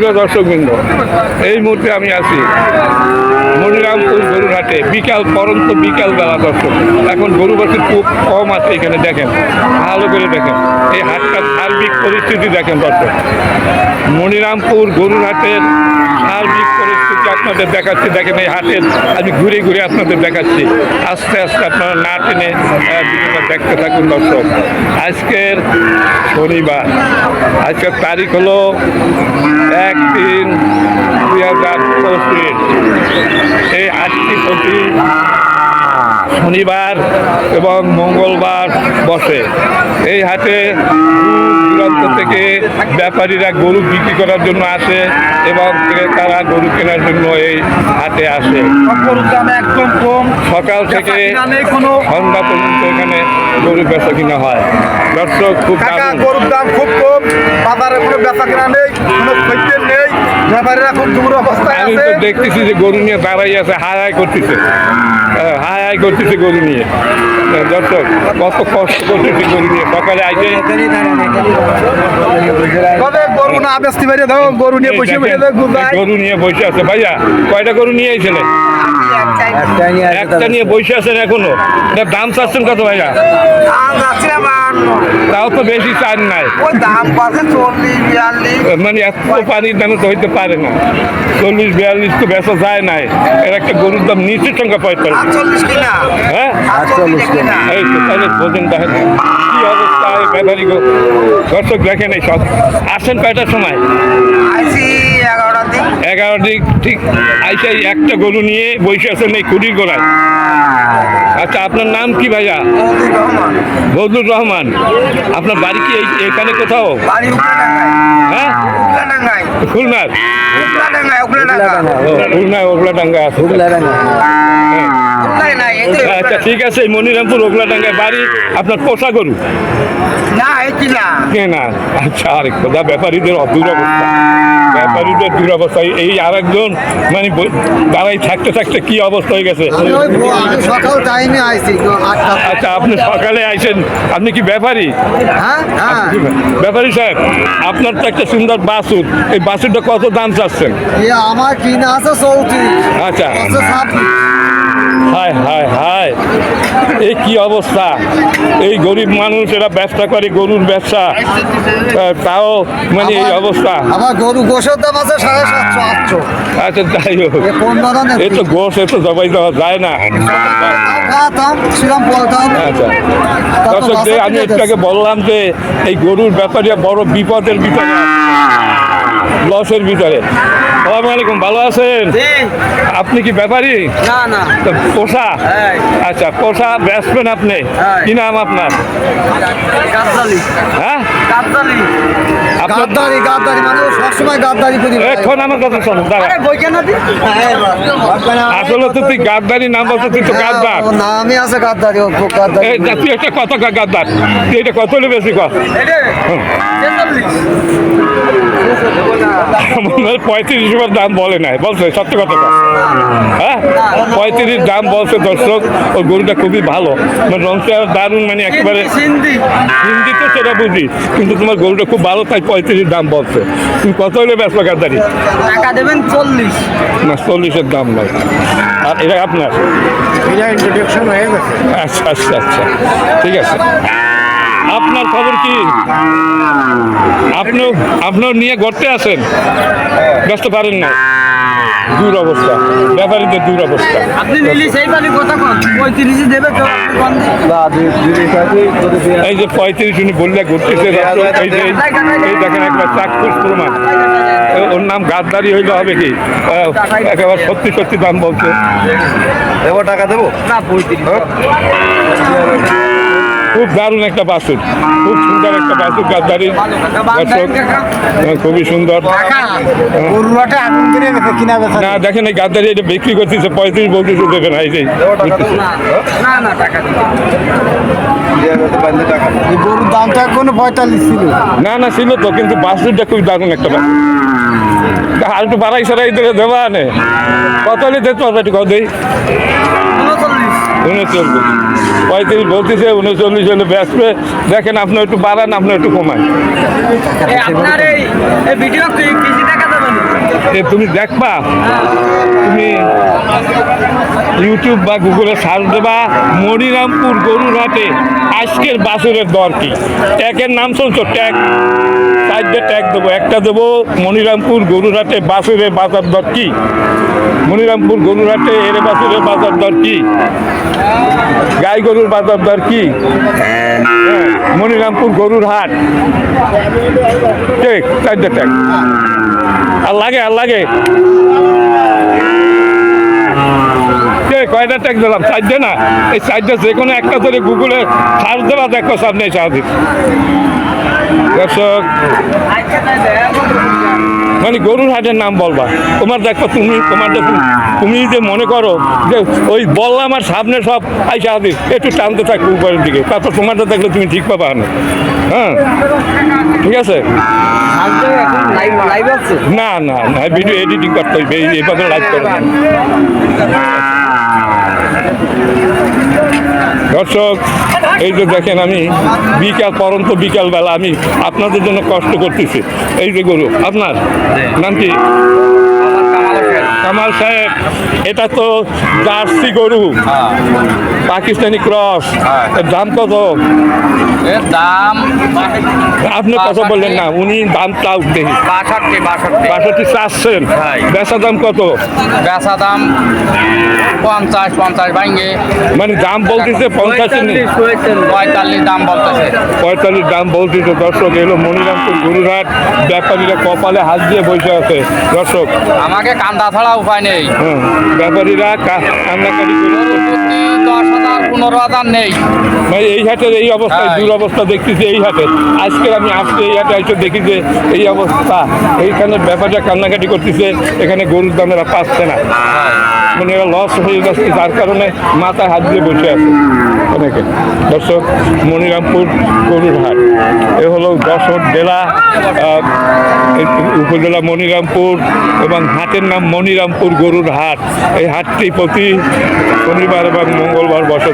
প্রিয় দর্শকবৃন্দ, এই মুহূর্তে আমি আছি মনিরামপুর গরুরহাটে বিকাল পরন্ত বিকাল বেলা দর্শক। এখন গরু বাছুর খুব কম আছে এখানে, দেখেন, ভালো করে দেখেন। এই হাটটার সার্বিক পরিস্থিতি দেখেন দর্শক। মনিরামপুর গরুরহাটের সার্বিক পরিস্থিতি আপনাদের দেখাচ্ছি। দেখেন এই হাটের, আমি ঘুরে ঘুরে আপনাদের দেখাচ্ছি। আস্তে আস্তে আপনারা না টেনে দেখতে থাকুন দর্শক। আজকের শনিবার, আজকের তারিখ হলো এক তিন দুই হাজার পঁচিশ। এই আটটি প্রতি শনিবার এবং মঙ্গলবার বসে। এই হাটে দূর দূরান্ত থেকে ব্যাপারীরা গরু বিক্রি করার জন্য আসে এবং ক্রেতারা গরু কেনার জন্য এই হাটে আসে। গরুর দাম একদম কম সকাল থেকে সন্ধ্যা পর্যন্ত এখানে গরু বেচা কিনা হয়। দর্শক খুব গরুর দাম খুব কম। বাজারে কোনো বেচা কেনা নেই কোনো নেই। ব্যাপারীরা খুব দূর অবস্থায় আমি তো দেখতেছি যে গরু নিয়ে দাঁড়াই আছে হাই হাই করতেছে। হ্যাঁ, হাই হাই করতেছে গরু নিয়ে। যত দর্শক কত কষ্ট করতেছে গরু নিয়ে। সকালে আইসে কবে গরু না বেচতে পারে দাও গরু নিয়ে বসে বসে গরু নিয়ে বসে আছে। ভাইয়া কয়টা গরু নিয়ে আইছিলেন একটা নিয়ে বসে আছেন এখনও? দাম চাচ্ছেন কত ভাইয়া? তাও তো বেশি চান নাই। মানে এত পানির দামে তো হইতে পারে না। চল্লিশ বিয়াল্লিশ তো বেচা যায় নাই। এর একটা গরুর দাম নিচের সংখ্যা পঁয়তাল্লিশ হ্যাঁ? আটচল্লিশ এই তো তাহলে বোঝেন দেখেন কি অবস্থা এই ব্যাপারী দর্শক দেখেন এই সব। আসেন কয়টার সময়? আইসি এগারো দিক। ঠিক। আইসাই একটা গরু নিয়ে বসে আছেন এই খুঁটির গোড়ায়। আচ্ছা আপনার নাম কি ভাইয়া? বদলুর রহমান। আপনার বাড়ি কি এখানে কোথাও? হ্যাঁ? খুলনার খুলনায় ওগলাডাঙ্গা আছে। আচ্ছা ঠিক আছে এই মনিরামপুর ওগলাডাঙ্গায় বাড়ি আপনার পোষা গরু? না আচ্ছা আরেক কথা ব্যাপারীদের দুরবস্থা ব্যাপারীদের দুরবস্থা এই আরেকজন মানে দাঁড়াই থাকতে থাকতে কি অবস্থা হয়ে গেছে? সকাল টাইমে আইছি আচ্ছা আপনি সকালে আইছেন। আপনি কি ব্যাপারী? হ্যাঁ হ্যাঁ। ব্যাপারী সাহেব? আপনার তো একটা সুন্দর বাসুর এই বাসুরটা কত দাম চাচ্ছেন? আমার কিনা আছে চৌত্রিশ। আচ্ছা। আচ্ছা হায় হায় হায়। এই কি অবস্থা? এই গরিব মানুষ এরা ব্যবসা করে গরুর ব্যবসা। তাও মানে এই অবস্থা। আমার গরু গোসের দাম আছে সাড়ে সাতশো আটশো। আচ্ছা যাই হোক। এ তো গোস এ তো জবাই দেওয়া যায় না। আচ্ছা। দর্শক আমি একটু আগে বললাম যে এই গরুর ব্যাপারে বড় বিপদের ভিতরে লসের ভিতরে। সালাম আলাইকুম ভালো আছেন? আপনি কি ব্যাপারী? না না। পোষা? হ্যাঁ। আচ্ছা পোষা বেচবেন আপনি? হ্যাঁ। কি নাম আপনার? হ্যাঁ? গাদ্দারি। গাদ্দারি মানে ও সবসময় গাদ্দারি করি এখন আমার কথা শোনো দাঁড়া আরে বই আসলে তো তুই গাদ্দারি নাম বলছো তুই তো গাদ্দার। ও নামই আছে গাদ্দারি ও গাদ্দারি তুই একটা কত গাদ্দার। তুই এটা কত বেশি তেতাল্লিশ। পঁয়ত্রিশ রুপির দাম বলে নাই বলছে সত্য কথা হ্যাঁ? পঁয়ত্রিশ দাম বলছে দর্শক ওই গরুটা খুবই ভালো। মানে রংটা দারুণ মানে একেবারে হিন্দি তো সেটা বুঝি কিন্তু তোমার গরুটা খুব ভালো তাই পঁয়ত্রিশ দাম বলছে। তুমি কত হলে বেসবা গাদ্দারি টাকা দেবেন চল্লিশ। না চল্লিশের দাম নয়। আর এটা আপনার? হয়ে গেছে। আচ্ছা আচ্ছা আচ্ছা। ঠিক আছে। আপনার খবর কি? আপনিও আপনিও নিয়ে গড়তে আছেন? ব্যস্ত পারেন না। দূর অবস্থা। ব্যাপারীদের দূর অবস্থা। এই যে পঁয়ত্রিশ উনি বললে ঘুরতেছে এই যে এই দেখেন একবার চাক্ষুষ প্রমাণ। ওর নাম গাদ্দারি হইলে হবে কি? একেবারে সত্যি সত্যি দাম বলছে। দেবো টাকা দেবো? না পঁয়ত্রিশ। খুব দারুণ একটা বাসুর। খুব সুন্দর একটা বাসুর গাদ্দারি। দর্শক খুবই সুন্দর। না দেখেন এই গাদ্দারি এটা বিক্রি করতেছে পঁয়ত্রিশ বলতেছে দেবে না এই যে গরুর দামটা কোনো পঁয়তাল্লিশ ছিল। না না ছিল তো কিন্তু বাসুরটা খুব দারুণ একটা বাস আর একটু বাড়াই সারাই দিলে দেবা নে। কত দেখতে পারবে একটু কত দেই? উনচল্লিশ। পঁয়ত্রিশ বলতেছে উনচল্লিশ হলে বেসবে দেখেন আপনি একটু বাড়ান আপনি একটু কমান তুমি দেখবা। তুমি ইউটিউব বা গুগলে সার্চ দেবা মনিরামপুর গরুরহাটে আজকের বাছুরের দর কি? ট্যাগের নাম শুনছো ট্যাগ? চারটে ট্যাগ দেবো একটা দেবো মনিরামপুর গরুরহাটে বাছুরের বাজার দর কি? মনিরামপুর গরুরহাটে এর বাছুরের বাজার দর কি? গাই গরুর বাজার দর কি? হ্যাঁ, মনিরামপুর গরুর হাট ঠিক চারটে ট্যাগ। আর লাগে আর লাগে। কয়টা ট্যাগ দিলাম? চারটে না? এই চারটে যে কোনো একটা ধরে গুগলে সার্চ দেওয়া দেখো সামনে সাহায্য দর্শক মানে গরুর হাটের নাম বলবা। তোমার দেখো, তুমি, তোমার দেখো, তুমি যে মনে করো যে ওই বললাম আর সামনে সব আইসা হাজির, একটু টানতে থাকবে উপরের দিকে, তারপর তোমারটা দেখলে তুমি ঠিক পাবা না। হ্যাঁ? ঠিক আছে? না না না ভিডিও এডিটিং করতে এই- এইভাবে লাইভ করবে। দর্শক, এই যে দেখেন আমি বিকাল পরন্ত বিকালবেলা আমি আপনাদের জন্য কষ্ট করতেছি। এই যে গরু, আপনার? নাম কি? কামাল সাহেব এটা তো জার্সি গরু। পাকিস্তানি ক্রস। দাম কত? দাম আপনি কত বললেন না উনি দাম চাও দেখি বাষট্টি বাষট্টি। বাষট্টি চাচ্ছেন হ্যাঁ। বেচা দাম কত? বেচা দাম পঞ্চাশ পঞ্চাশ ভাঙ্গে। মানে দাম বলতেছে পঞ্চাশ পঁয়তাল্লিশ দাম বলতেছে। পঁয়তাল্লিশ দাম বলতেছে দর্শক এলো মনিরামপুর গরুরহাট। ব্যাপারীরা কপালে হাত দিয়ে বসে আছে। দর্শক। আমাকে কান্দা ছাড়া উপায় নেই। ব্যাপারীরা কান্নাকাটি করে। পনেরো হাজার নেই। ভাই এই হাটের এই অবস্থায় হ্যাঁ। দুরবস্থা দেখতেছি এই হাটে আজকে আমি আজকে এই হাটে এসে দেখি যে এই অবস্থা। এইখানে ব্যাপারটা কান্নাকাটি করতেছে এখানে গরুর দামেরা পাচ্ছে না। মানে এরা লস হয়ে যাচ্ছে যার কারণে মাথায় হাত দিয়ে বসে আছে অনেকে। দর্শক মনিরামপুর গরুর হাট। এ হলো যশোর জেলা উপজেলা মনিরামপুর এবং হাটের নাম মনিরামপুর গরুর হাট। এই হাটটি প্রতি শনিবার এবং মঙ্গলবার বসে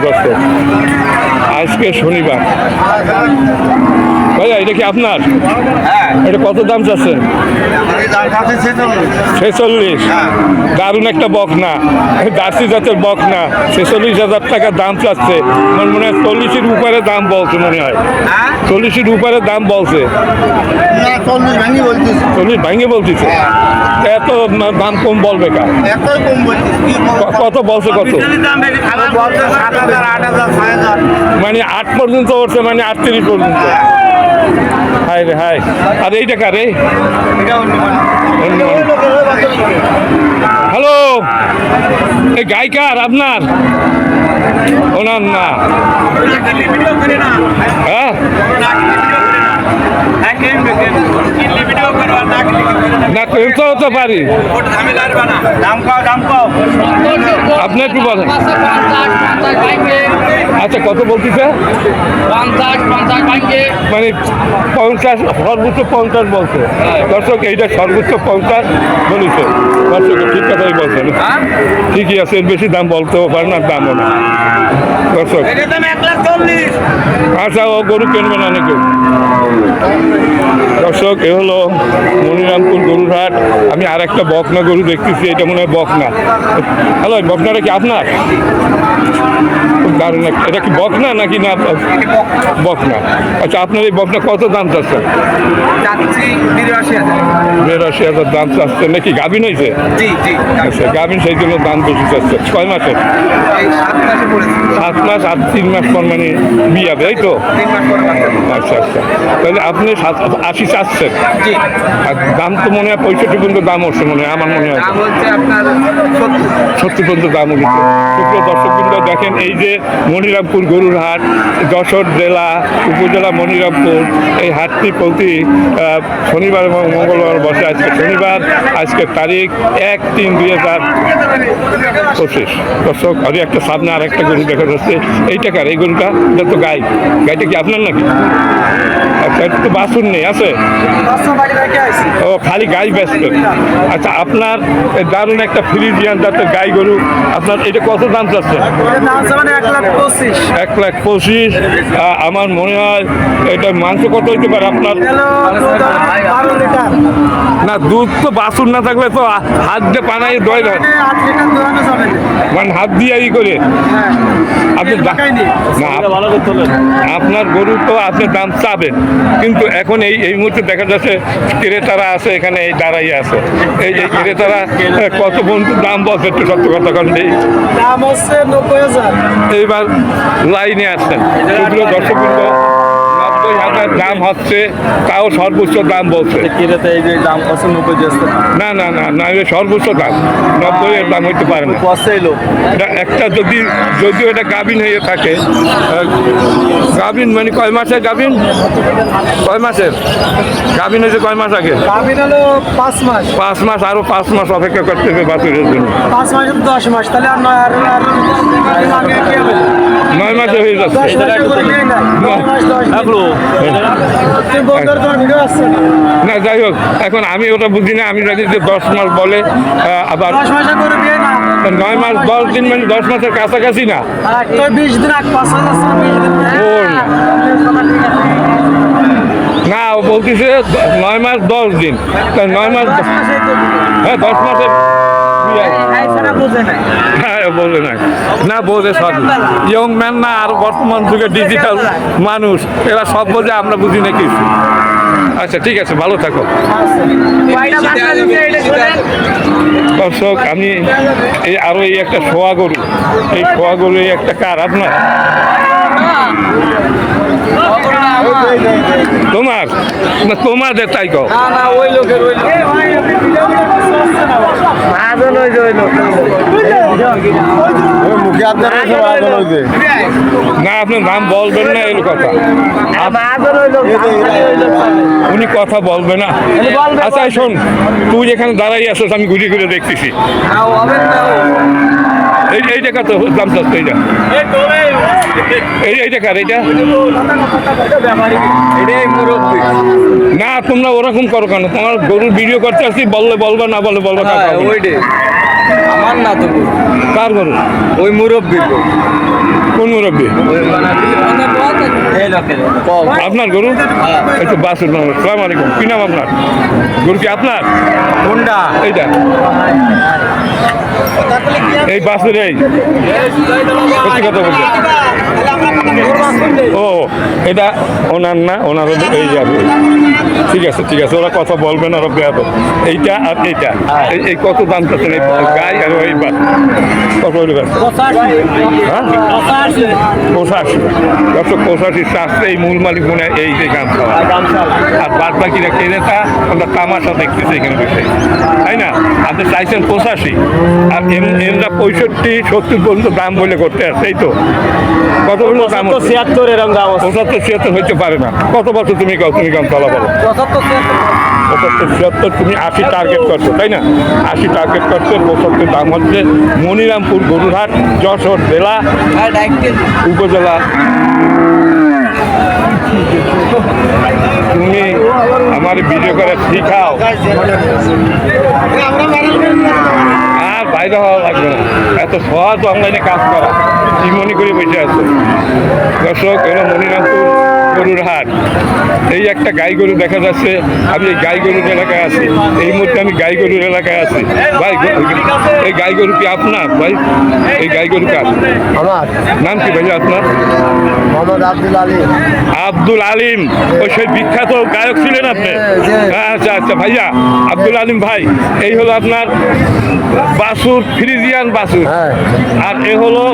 আজকে শনিবার। ভাইয়া এটা কি আপনার? হ্যাঁ। এটা কত দাম চাচ্ছেন? ছেচল্লিশ। দারুণ একটা বক না জার্সি জাতের বক না ছেচল্লিশ হাজার টাকা দাম চাচ্ছে। আমার মনে হয় চল্লিশের উপরে দাম বলছে মনে হয়। চল্লিশের উপরে দাম বলছে। চল্লিশ ভাঙি বলতেছে। এত দাম কম বলবে কা কত বলছে কত? মানে আট পর্যন্ত উঠছে মানে আটত্রিশ পর্যন্ত। হাই রে হাই। আর এই টাকা রে? হ্যালো। এই গায়িকার আপনার? ওনার না। হ্যাঁ? না হতে পারি। আপনি একটু বলেন। আচ্ছা কত বলতেছে? মানে পঞ্চাশ সর্বোচ্চ পঞ্চাশ বলছে। দর্শক এইটা সর্বোচ্চ পঞ্চাশ বলেছে। দর্শক ঠিক কথাই বলছেন। ঠিকই আছে বেশি দাম বলতেও পারে না দামও না। দর্শক। আচ্ছা ও গরু কিনবে না নাকি? দর্শক, এ হলো মনিরামপুর গরুরহাট। আমি আর একটা বকনা গরু দেখতেছি, এটা মনে হয় বকনা। হ্যালো, বকনাটা কি আপনার? খুব দারুণ একটা এটা কি বকনা নাকি না বকনা? আচ্ছা আপনার এই বকনা কত দাম যাচ্ছি বিরাশি হাজার। দাম চাচ্ছে নাকি গাভিন হয়েছে? আচ্ছা গাভিন সেই জন্য দাম বেশি চাচ্ছে ছয় মাসের? সাত মাসে সাত মাস আর তিন মাস পর মানে বিয়ে হবে এই তো আচ্ছা আচ্ছা। তাহলে আপনি সাত আশি চাচ্ছেন? আর দাম তো মনে হয় পঁয়ষট্টি পর্যন্ত দাম হচ্ছে মনে হয় আমার মনে হয়। সত্তর। পর্যন্ত দাম উঠেছে। দর্শকবৃন্দ দেখেন এই যে মনিরামপুর গরুর হাট যশোর জেলা উপজেলা মনিরামপুর এই হাটটি প্রতি শনিবার এবং মঙ্গলবার বসে আজকে শনিবার আজকের তারিখ এক তিন দুই হাজার পঁচিশ। দর্শক আর একটা সামনে আর একটা গরু দেখা যাচ্ছে। এই টাকার এই গরুটা? এটা তো গাই। গাইটা কি আপনার নাকি? আচ্ছা একটু বাসুন নেই আছে? ও খালি গাই ব্যস্ত। আচ্ছা আপনার দারুণ একটা ফ্রিজিয়ান জাতের গাই গরু। আপনার এটা কত দাম চাচ্ছে এক লাখ পঁচিশ। আমার মনে হয় এটা মাংস কত হইতে পারে আপনার? না দুধ তো বাসুর না থাকলে তো হাত দিয়ে পানাই দয় দেয়। মানে হাত দিয়ে ই করে। আপনি। না আপনার গরু তো আপনি দাম চাবেন কিন্তু এখন এই এই মুহূর্তে দেখা যাচ্ছে ক্রেতারা আছে এখানে এই দাঁড়াই আছে। এই এই ক্রেতারা কত পর্যন্ত দাম বলছে একটু সত্য কথা কারণ এই দাম হচ্ছে নব্বই হাজার। এইবার লাইনে আসছেন দর্শক নব্বই হাজার দাম হচ্ছে তাও সর্বোচ্চ দাম বলছে। কিরেতে এই যে দাম নব্বই না না না না এটা সর্বোচ্চ দাম। নব্বই এর দাম হইতে পারে না। কষ্ট এলো এটা একটা যদি যদিও এটা গাভিন হয়ে থাকে গাভিন মানে কয় মাসের গাভিন? কয় মাসের? গাভিন হয়েছে কয় মাস আগে? পাঁচ মাস। পাঁচ মাস আরও পাঁচ মাস অপেক্ষা করতে হবে বাছুরের জন্য। পাঁচ মাস দশ মাস তাহলে আর নয় মাসে হয়ে যাচ্ছে। না যাই হোক এখন আমি ওটা বুঝি না আমি জানি যে দশ মাস বলে আবার নয় মাস দশ দিন মানে দশ মাসের কাছাকাছি না। তো বিশ দিন ও বলতেছে নয় মাস দশ দিন। নয় মাস মাসে হ্যাঁ দশ না হ্যাঁ না ইয়ং ম্যান না। আর বর্তমান ডিজিটাল মানুষ। সব বোঝে আমরা বুঝি না কিছু। আচ্ছা ঠিক আছে, ভালো থাকো। দর্শক, আমি এই আরও এই একটা শোয়া গরু। এই শোয়া গরু একটা কার আপনার? তোমার? না তোমাদের তাই কও। না না ওই লোকের ওই লোক। মুখে আপনার না আপনি নাম বলবেন না কথা। উনি কথা বলবে না। আচ্ছা শোন তুই যেখানে দাঁড়াই আছিস আমি ঘুরে ঘুরে দেখতেছি। এইটা কত দাম চাচ্ছে এইটা এই এইটা কার এইটা না তোমরা ওরকম করো কেন? তোমার গরুর ভিডিও করতে আসছি বললে বলবা না বললে বলবা হ্যাঁ আমার না তো কার গরু? ওই মুরব্বী কোন মুরব্বী? আপনার গরু? এই তো বাসুর সালাম আলাইকুম। কি নাম আপনার? গরু কি আপনার? কোনটা এইটা। এই বাসুর এই। সত্যি কথা বলছে ও এটা ওনার না? ওনার এই যাবে ঠিক আছে ঠিক আছে। ওরা কথা বলবে না ওরা বেয়াদ এইটা আর এইটা। এই- এই কত দাম চাচ্ছেন এই গাই আর ওই বাস কত হ্যাঁ? পঁচাশি। একশো পঁচাশি চাষতে এই মূল মালিক মনে এই যে খাওয়া আর বাদ বাকিরা কেনেতা আমরা তামাশা দেখতেছি এখানে বসে। তাই না? আপনি চাইছেন পঁচাশি আর এম- এমরা পঁয়ষট্টি সত্তর পর্যন্ত দাম বলে করতে আসছে এই তো। কত পর্যন্ত দাম ছিয়াত্তর এরকম দাম পঁচাত্তর ছিয়াত্তর হইতে পারে না। কত বছর তুমি কাও তুমি কাম চলা বলো। পঁচাত্তর ছিয়াত্তর, তুমি আশি টার্গেট করছ, তাই না? আশি টার্গেট করছ, পঁচাত্তর দাম হচ্ছে মনিরামপুর গরুরহাট, যশোর জেলা, উপজেলা। তুমি আমার ভিডিও করে শিখাও। আর বাইরে হওয়া লাগবে না। এত সহজ অনলাইনে কাজ করা। কি মনে করে বসে আছে? দর্শক, এলো মনিরামপুর গরুর হাট এই একটা গাই গরু দেখা যাচ্ছে আমি এই গাই গরুর এলাকায় আছি। এই মুহূর্তে আমি গাই গরুর এলাকায় আছি। ভাই এই গাই গরু কি আপনার? ভাই এই গাই গরু কার? আমার। নাম কি ভাই আপনার? মোহাম্মদ আব্দুল আলী। আব্দুল আলিম। ওই সেই বিখ্যাত গায়ক ছিলেন আপনি? আচ্ছা আচ্ছা ভাইয়া আব্দুল আলিম ভাই এই হলো আপনার বাসুর ফ্রিজিয়ান বাসুর। হ্যাঁ। আর এ হলো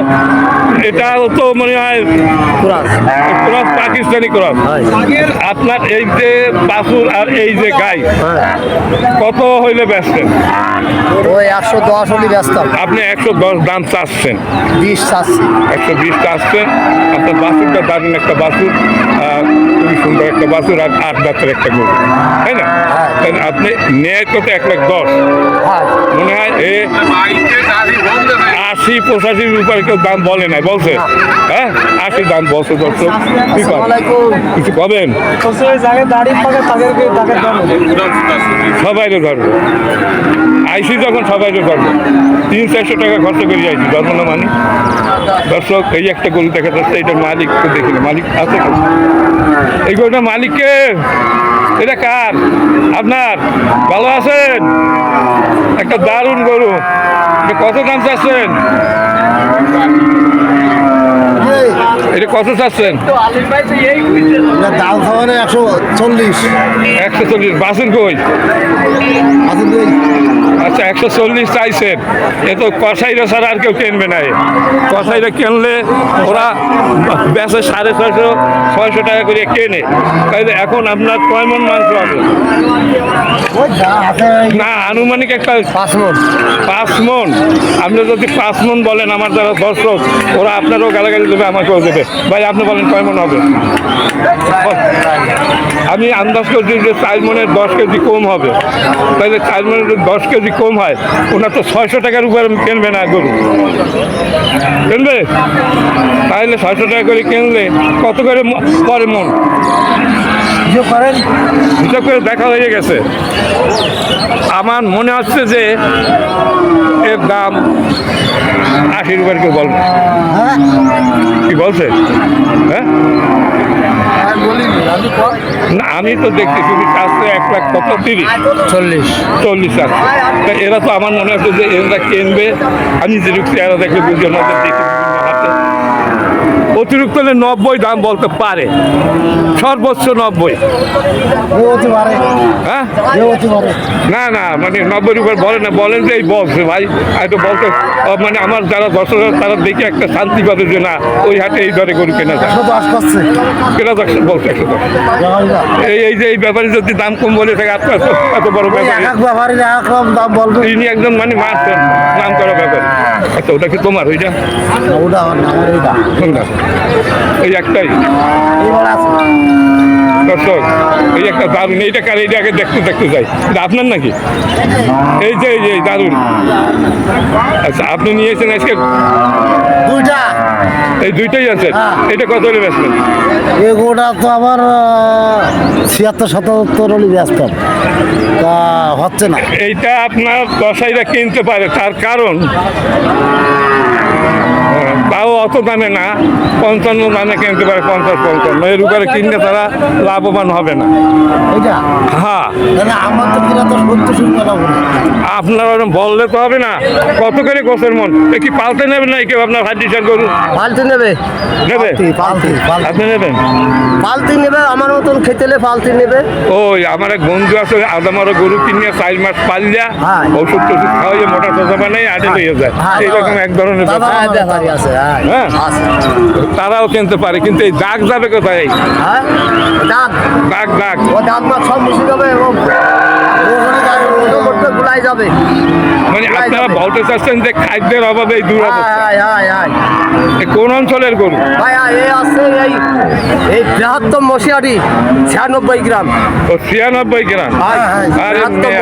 এটা তো মনে হয় ক্রস। পাকিস্তানি ক্রস। আপনার এই যে বাসুর আর এই যে গাই কত হইলে ব্যস্তেন ওই একশো দশ হলে ব্যস্ত আপনি একশো দশ দাম চাচ্ছেন। বিশ চাচ্ছেন একশো বিশ চাচ্ছেন। আপনার বাসুরটা দারুণ একটা বাসুর সুন্দর একটা বাসুর আর আট দাঁতের একটা গরু তাই না? তাহলে আপনি ন্যায় কত এক লাখ দশ। হ্যাঁ। মনে হয় এ আশি পঁচাশির উপরে কেউ দাম বলে নাই বলছে। হ্যাঁ। আশি দাম বলছে দর্শক। কি কিছু দাম সবাইরে ধরবো। আইসি যখন সবাইরে ধরবো। তিন চারশো টাকা খরচ করে আইসি ধরবো না মানে? দর্শক এই একটা গরু দেখা যাচ্ছে এটার মালিক তো দেখিলে মালিক আছে? এই গরুটা মালিককে। এটা কার? আপনার? ভালো আছেন? একটা দারুণ গরু। কত দাম চাচ্ছেন? এটা কত চাচ্ছেন? দাম খাওয়ানো একশো চল্লিশ। একশো চল্লিশ। বাসন কই? আচ্ছা একশো চল্লিশ চাইছেন। এ তো কষাইরা ছাড়া আর কেউ কিনবে না এ। কষাইরা কিনলে ওরা বেচে সাড়ে ছয়শো ছয়শো টাকা করে কেনে। তাইলে এখন আপনার কয় মন মাংস হবে আছে? না আনুমানিক একটা পাঁচ মন। পাঁচ মন। আপনি যদি পাঁচ মন বলেন আমার যারা দর্শক ওরা আপনারও গালাগালি দেবে আমাকেও দেবে। ভাই আপনি বলেন কয় মন হবে? আমি আন্দাজ করছি যে চার মনের দশ কেজি কম হবে। তাহলে চার মনের দশ কেজি কম হয়। ওনার তো ছয়শো টাকার উপরে কিনবে না গরু। কিনবে? তাহলে ছয়শো টাকা করে কিনলে কত করে পরে মন? করেন হিসাব করে দেখা হয়ে গেছে। আমার মনে হচ্ছে যে এর দাম আশি রুপিয়ার কেউ বলবে। হ্যাঁ। কি বলছে? হ্যাঁ আমি বলিনি আমি কর না আমি তো দেখছি তুমি চাচ্ছে এক লাখ কত তিরিশ চল্লিশ। চল্লিশ আছে। তা এরা তো আমার মনে হচ্ছে যে এরা কিনবে। আমি যে এরা দেখে বুঝি নজর দেখি। অতিরিক্ত হলে নব্বই দাম বলতে পারে। সর্বোচ্চ নব্বই। হ্যাঁ? না না মানে নব্বই উপর বলে না বলেন যে এই বলছে ভাই। হয়তো বলতে মানে আমার যারা দর্শক তারা দেখে একটা শান্তি পাবে যে না ওই হাটে এই দরে গরু কেনা যায়। কেনা যাক বলছে এই এই যে এই ব্যাপারে যদি দাম কম বলে থাকে আপনার এত এত বড় ব্যাপার তিনি একজন মানে মারছেন নাম করা ব্যাপার। আচ্ছা ওটা কি তোমার ওইটা? ওটা আমার কোনটা? এই একটাই। দর্শক এই একটা দারুণ এইটা কার এইটা আগে দেখতে দেখতে যাই। আপনার নাকি? এই যে এই যে দারুণ। আচ্ছা আপনি নিয়েছেন আজকে? দুইটা। এই দুইটাই আছে। হ্যাঁ। এটা কত হলে বেচবেন? এগোটা তো আমার ছিয়াত্তর সাতাত্তর হলে ব্যস্ত তা হচ্ছে না। এইটা আপনার কসাইরা কিনতে পারে তার কারণ তাও অত দামে না পঞ্চান্ন দামে কিনতে পারে পঞ্চাশ পঞ্চান্ন। এর উপরে কিনলে তারা লাভবান হবে না। হ্যাঁ। আপনার বললে তো হবে না। কত করে গোসের মন? কি পালতে নেবেন না কেউ আপনার হাড্ডিসার গরু পালতি নেবে। নেবে? আপনি নেবেন? পালতি নেবে আমার মতন খেতেলে পালতি নেবে। ওই আমার এক বন্ধু আছে আদামারও গরু কিনিয়ে চার মাস পালিয়া হ্যাঁ। ওষুধ টষুধ খাওয়াইয়ে মোটা সোজা বানাই আটে লইয়ে যায়। হ্যাঁ। এইরকম এক ধরনের। হ্যাঁ আছে। হ্যাঁ। হ্যাঁ তারাও কিনতে পারে কিন্তু এই দাগ যাবে কোথায়? হ্যাঁ? দাগ? দাগ দাগ। ও দাগ মাছ সব মিশে যাবে এবং যাবে? মানে আপনারা বলতে চাচ্ছেন যে খাদ্যের অভাবে এই দূর হ্যাঁ হ্যাঁ হ্যাঁ হ্যাঁ। কোন অঞ্চলের গরু? ভাই হ্যাঁ, এই আছে এই এই বৃহত্তম মশিয়াটি ছিয়ানব্বই গ্রাম। ও ছিয়ানব্বই গ্রাম? হ্যাঁ, আরে বৃহত্তম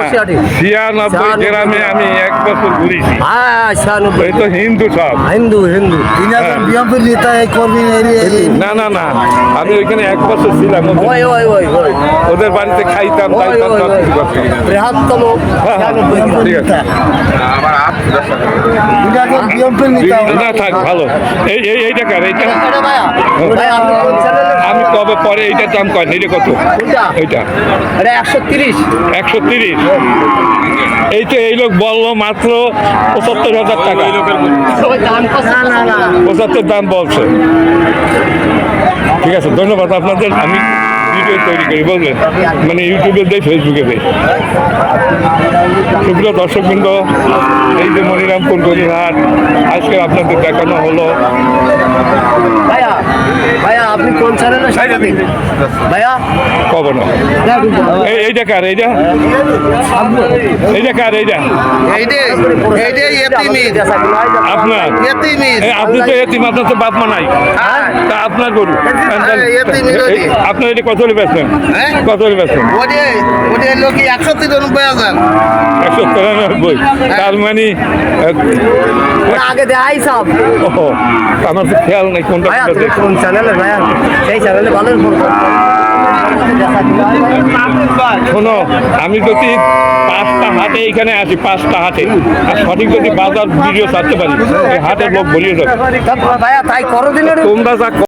ছিয়ানব্বই গ্রামে আমি এক বছর ঘুরেছি। হ্যাঁ হ্যাঁ ছিয়ানব্বই তো হিন্দু সব। হিন্দু হিন্দু। এই না না না। আমি ওইখানে এক বছর ছিলাম। ওদের- ওই ওই ওই ওই। ওদের বাড়িতে খাইতাম ওই খাইতাম ওই সব ওই। কিছু করতাম। বৃহত্তম না ভালো। এই এই এইটা কার এইটা। এটা আমি কবে পরে এইটার দাম কয় এইটা কত? এইটা। একশো তিরিশ একশো তিরিশ। এই তো এই লোক বলল মাত্র পঁচাত্তর হাজার টাকা। পঁচাত্তর দাম বলছে। ঠিক আছে, ধন্যবাদ আপনাদের। আমি ভিডিও তৈরি করি বুঝলেন মানে ইউটিউবে দেই ফেসবুকে দেই। সুপ্রিয় দর্শকবৃন্দ এই যে মনিরামপুর গরিহাট আজকে আপনাদের দেখানো হলো ভাইয়া ভাইয়া আপনি কোন ভাইয়া? কব না এইটা কার? এইটা? এইটা কার? এইটা? আপনার? আপনি তো এতিম আপনার তো বাপ মা নাই। তা আপনার গরু। আপনার এটা কত হলে বেচবেন কত হলে একশো তিরানব্বই হাজার একশো তিরানব্বই তার মানে আগে দেখাই সব। ও, আমার তো খেয়াল নেই কোনটা। কোন চ্যানেলে ভাইয়া? সেই চ্যানেলে ভালো শোনো আমি যদি পাঁচটা হাটে এখানে আছি পাঁচটা হাটে আর সঠিক যদি বাজার ভিডিও ছাড়তে পারি এই হাটের লোক বলিয়ে যাবে তোমরা যা